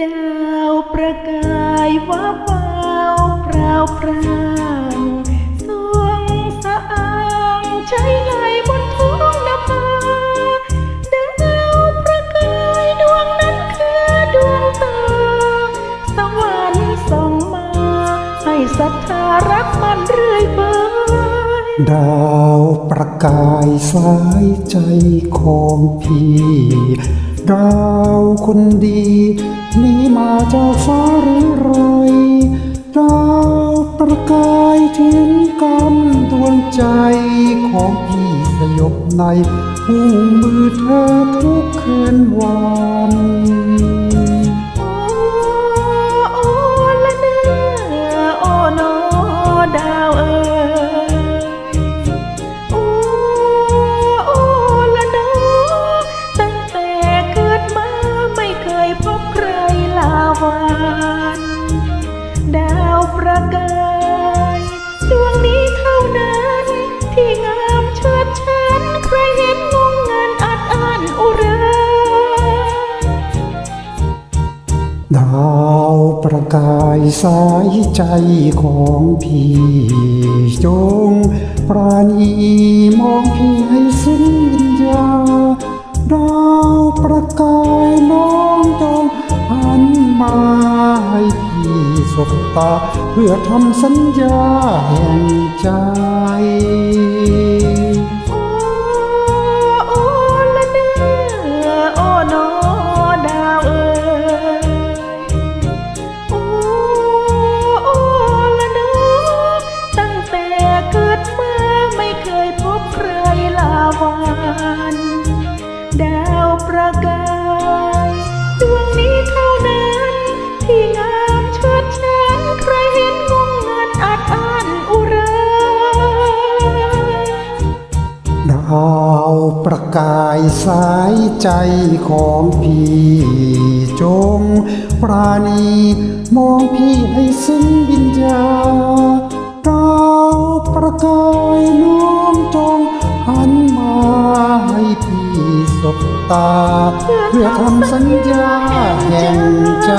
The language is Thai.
ดาวประกายว่าเปล่าเปล่าสวงสะอางใช้ไหลบนท้องนภาดาวประกายดวงนั้นคือดวงตา สวรรค์ส่องมา ให้ศรัทธารักมันเรื่อยไปดาวประกายสายใจของพี่ ดาวคนดีนี้มาจากฟ้าหรือไรดาวประกายถึงกำดวงใจของพี่สยบในหุ้งมือเธอทุกคืนวัน ดาวประกายสายใจของพี่จง ปราณีมองพี่ให้สิ้นวิญญาดาวประกายน้องจงหันมาให้พี่สบตา เพื่อทำสัญญาแห่งใจ ประกายสายใจของพี่จงปราณีมองพี่ให้สิ้นวิญญาดาประกายน้องจงหันมาให้พี่สบตา เพื่อทำสัญญาแห่งใจ